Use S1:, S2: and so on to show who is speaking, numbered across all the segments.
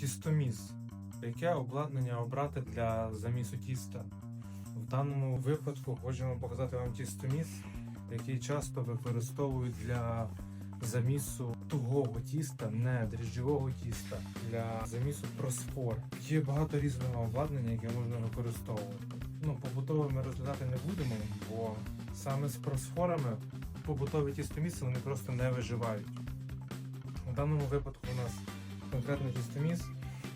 S1: Тістоміс. Яке обладнання обрати для замісу тіста? В даному випадку хочемо показати вам тістоміс, який часто використовують для замісу тугого тіста, не дріжджового тіста, для замісу просфор. Є багато різного обладнання, яке можна використовувати. Ну, побутове ми розглядати не будемо, бо саме з просфорами побутові тістоміси вони просто не виживають. У даному випадку у нас конкретно тістоміс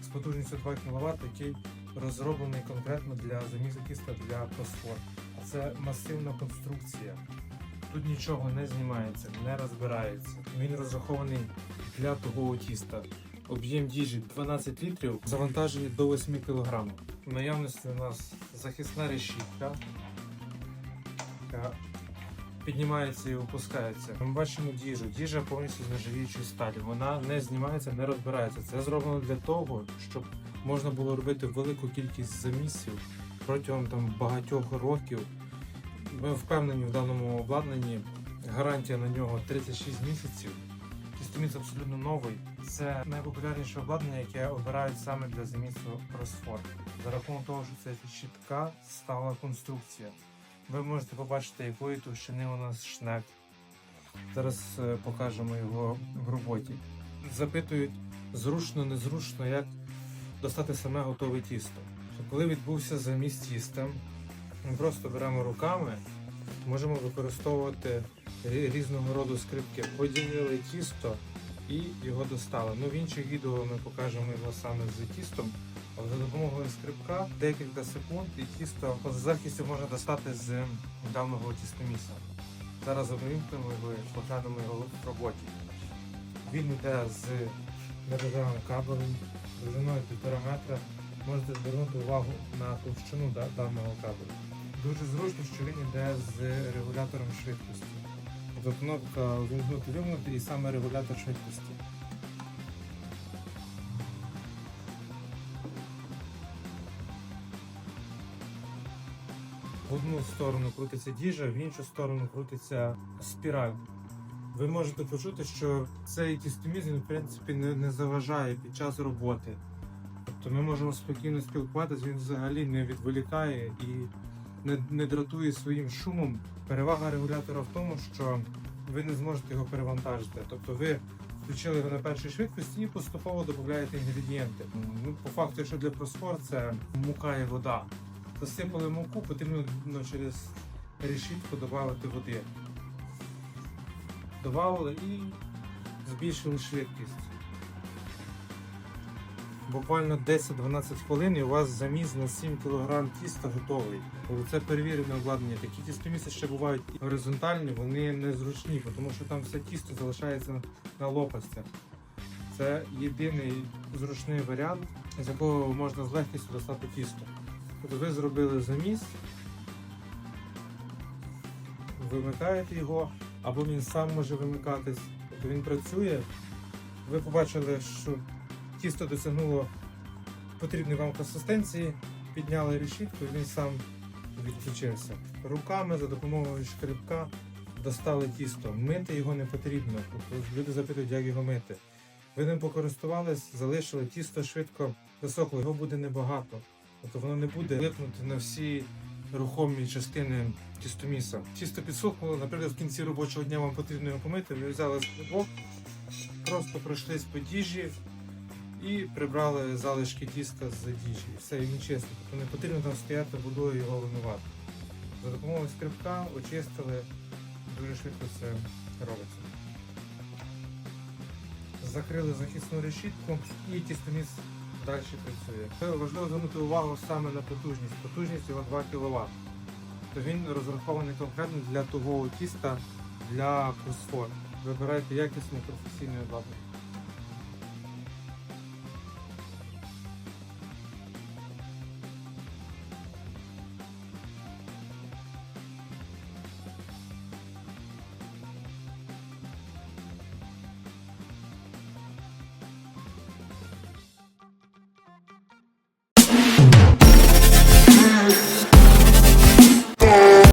S1: з потужністю 2 кВт, який розроблений конкретно для замісу тіста для просфор. Це масивна конструкція. Тут нічого не знімається, не розбирається. Він розрахований для тугого тіста. Об'єм діжі 12 літрів, завантажені до 8 кг. В наявності у нас захисна решітка, піднімається і опускається. Ми бачимо діжу. Діжа повністю з нержавіючої сталі. Вона не знімається, не розбирається. Це зроблено для того, щоб можна було робити велику кількість замісів протягом там багатьох років. Ми впевнені в даному обладнанні. Гарантія на нього 36 місяців. Тістоміс абсолютно новий. Це найпопулярніше обладнання, яке обирають саме для замісу просфор. За рахунок того, що це чітка стала конструкція. Ви можете побачити, якої товщини у нас шнек. Зараз е, покажемо його в роботі. Запитують зручно, незручно, як достати саме готове тісто. Коли відбувся заміс тіста, ми просто беремо руками, можемо використовувати різного роду скрипки. Поділили тісто і його достали. Ну, в інших відео ми покажемо його саме з тістом. За допомогою скрипка декілька секунд і тісто з захистю можна достати з давного тістоміса. Зараз обвімкнемо його і поглянемо його в роботі. Він йде з мережевим кабелем довжиною 1,5 метра. Можете звернути увагу на товщину даного кабелю. Дуже зручно, що він йде з регулятором швидкості. Тобто кнопка вимкнути вимкнути і саме регулятор швидкості. В одну сторону крутиться діжа, в іншу сторону крутиться спіраль. Ви можете почути, що цей тістоміз він, в принципі не, не заважає під час роботи. Тобто ми можемо спокійно спілкуватися, він взагалі не відволікає і не, не дратує своїм шумом. Перевага регулятора в тому, що ви не зможете його перевантажити. Тобто ви включили його на першій швидкості і поступово додаєте інгредієнти. Ну, по факту, якщо для просфор це мука і вода. Засипали муку, потрібно ну, через решітку додати води. Добавили і збільшили швидкість. Буквально 10-12 хвилин і у вас заміс на 7 кг тіста готовий. Це перевірене обладнання. Такі тістоміси ще бувають горизонтальні, вони незручні, тому що там все тісто залишається на лопастях. Це єдиний зручний варіант, з якого можна з легкістю достати тісто. Тобто ви зробили заміс, вимикаєте його, або він сам може вимикатись. Тобто він працює. Ви побачили, що тісто досягнуло потрібної вам консистенції, підняли решітку і він сам відключився. Руками за допомогою шкребка достали тісто. Мити його не потрібно. Люди запитують, як його мити. Ви ним покористувались, залишили тісто швидко висохло, його буде небагато. Тобто воно не буде липнути на всі рухомі частини тістоміса. Тісто підсохло, наприклад, в кінці робочого дня вам потрібно його помити, ви взяли скрибок, просто пройшлись по діжі і прибрали залишки тіста з діжі. Все, він чистий. Тобто не потрібно там стояти водою його вимивати. За допомогою скрипка очистили, дуже швидко це робиться. Закрили захисну решітку і тістоміс далі працює. Важливо звернути увагу саме на потужність. Потужність його 2 кВт. То він розрахований конкретно для того тіста для просфор. Вибирайте якісне професійне обладнання.